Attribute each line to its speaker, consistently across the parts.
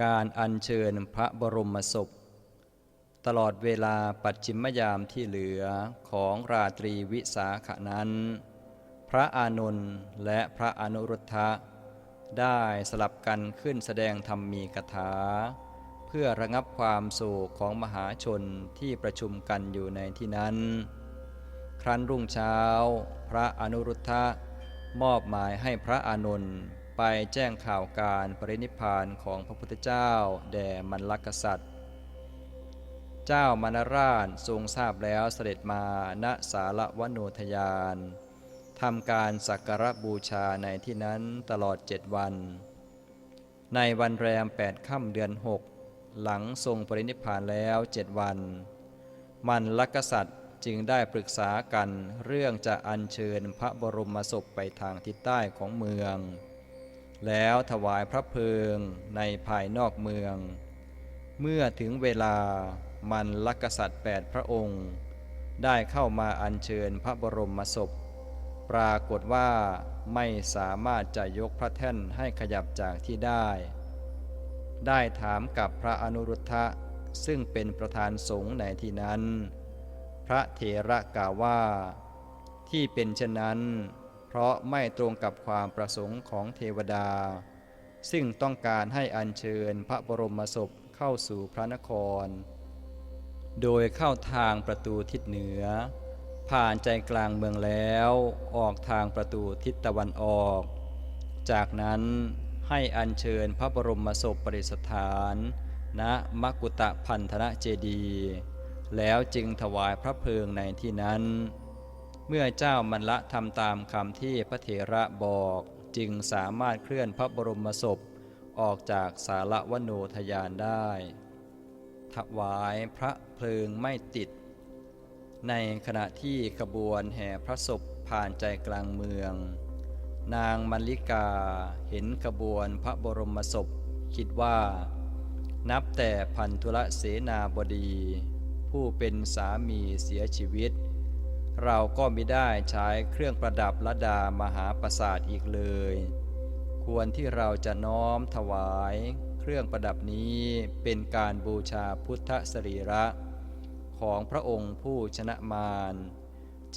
Speaker 1: การอัญเชิญพระบรมศพ ตลอดเวลาปัจฉิมยามที่เหลือของราตรีวิสาขนั้น พระอานนท์และพระอนุรุทธะ ได้สลับกันขึ้นแสดงธรรมมีกถา เพื่อระงับความโศกของมหาชนที่ประชุมกันอยู่ในที่นั้น ครั้นรุ่งเช้า พระอนุรุทธะมอบหมายให้พระอานนท์ ไปแจ้งข่าวการปรินิพานของพระพุทธเจ้าแด่มันลกษัตริย์ เจ้ามานราชทรงทราบแล้วเสด็จมาณสารวโนทยานทำการสักการะบูชาในที่นั้นตลอดเจ็ดวัน ในวันแรมแปดค่ำเดือนหกหลังทรงปรินิพานแล้วเจ็ดวัน มันลกษัตริย์จึงได้ปรึกษากันเรื่องจะอัญเชิญพระบรมศพไปทางทิศใต้ของเมือง แล้วถวายพระเพลิงในภายนอกเมือง เมื่อถึงเวลามันลักษัตริย์แปดพระองค์ ได้เข้ามาอัญเชิญพระบรมศพ ปรากฏว่าไม่สามารถจะยกพระแท่นให้ขยับจากที่ได้ ได้ถามกับพระอนุรุทธะซึ่งเป็นประธานสงฆ์ในที่นั้น พระเถระกล่าวว่า ที่เป็นเช่นนั้น เพราะไม่ตรงกับความประสงค์ของเทวดา ซึ่งต้องการให้อัญเชิญพระบรมศพเข้าสู่พระนคร โดยเข้าทางประตูทิศเหนือ ผ่านใจกลางเมืองแล้วออกทางประตูทิศตะวันออก จากนั้นให้อัญเชิญพระบรมศพประดิษฐานณมกุตะพันธนะเจดี แล้วจึงถวายพระเพลิงในที่นั้น เมื่อเจ้ามันละทำตามคำที่พระเถระบอกจึงสามารถเคลื่อนพระบรมศพออกจากสารวโนทยานได้ ถวายพระเพลิงไม่ติด ในขณะที่ขบวนแห่พระศพผ่านใจกลางเมือง นางมัลลิกาเห็นขบวนพระบรมศพคิดว่า นับแต่พันธุระเสนาบดี ผู้เป็นสามีเสียชีวิต เราก็ไม่ได้ใช้เครื่องประดับละดามหาปราสาทอีกเลย ควรที่เราจะน้อมถวาย เครื่องประดับนี้เป็นการบูชาพุทธสรีระ ของพระองค์ผู้ชนะมาร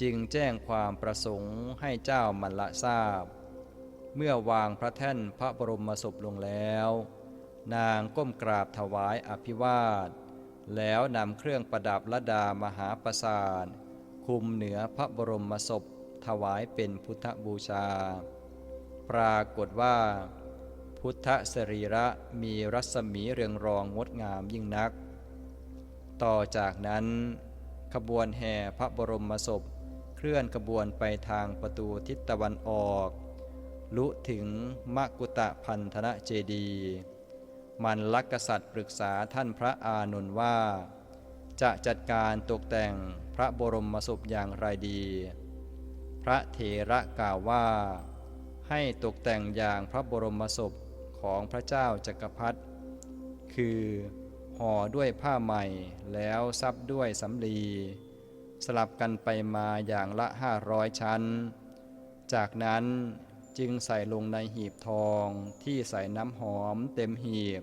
Speaker 1: จึงแจ้งความประสงค์ให้เจ้ามันละทราบ เมื่อวางพระแท่นพระบรมศพลงแล้ว นางก้มกราบถวายอภิวาท แล้วนำเครื่องประดับละดามหาปราสาท คุมเหนือพระบรมศพถวายเป็นพุทธบูชา ปรากฏว่า พุทธสรีระมีรัศมีเรืองรองงดงามยิ่งนัก ต่อจากนั้น ขบวนแห่พระบรมศพเคลื่อนขบวนไปทางประตูทิศตะวันออก ลุถึงมกุตะพันธนะเจดีมันลักกษัตริย์ปรึกษาท่านพระอานนท์ว่า จะจัดการตกแต่ง พระบรมศพอย่างไรดี พระเถระกล่าวว่า ให้ตกแต่งอย่างพระบรมศพของพระเจ้าจักรพรรดิคือห่อด้วยผ้าใหม่แล้วซับด้วยสำลี สลับกันไปมาอย่างละห้าร้อยชั้น จากนั้นจึงใส่ลงในหีบทองที่ใส่น้ำหอมเต็มหีบ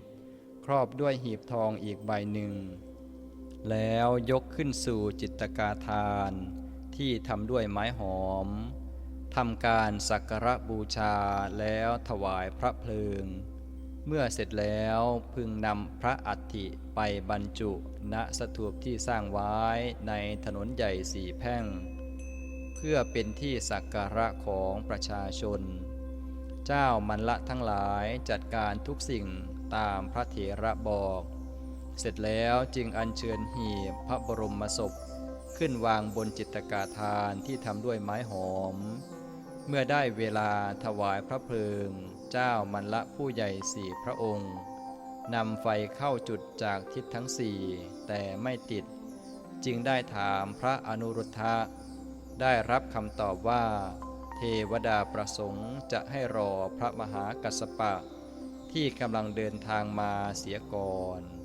Speaker 1: ครอบด้วยหีบทองอีกใบหนึ่ง แล้วยกขึ้นสู่จิตกาทานที่ทำด้วยไม้หอมทำการสักการะบูชาแล้วถวายพระเพลิง เมื่อเสร็จแล้วพึงนำพระอัฐิไปบรรจุณสถูปที่สร้างไว้ในถนนใหญ่สี่แพ่ง เพื่อเป็นที่สักการะของประชาชน เจ้ามันละทั้งหลายจัดการทุกสิ่งตามพระเถระบอก เสร็จแล้วจึงอัญเชิญหีบพระบรมศพ ขึ้นวางบนจิตกาทานที่ทำด้วยไม้หอม เมื่อได้เวลาถวายพระเพลิง เจ้ามันละผู้ใหญ่สี่พระองค์นำไฟเข้าจุดจากทิศทั้งสี่แต่ไม่ติด จึงได้ถามพระอนุรุทธะ ได้รับคำตอบว่า เทวดาประสงค์จะให้รอพระมหากัสสปะ ที่กำลังเดินทางมาเสียก่อน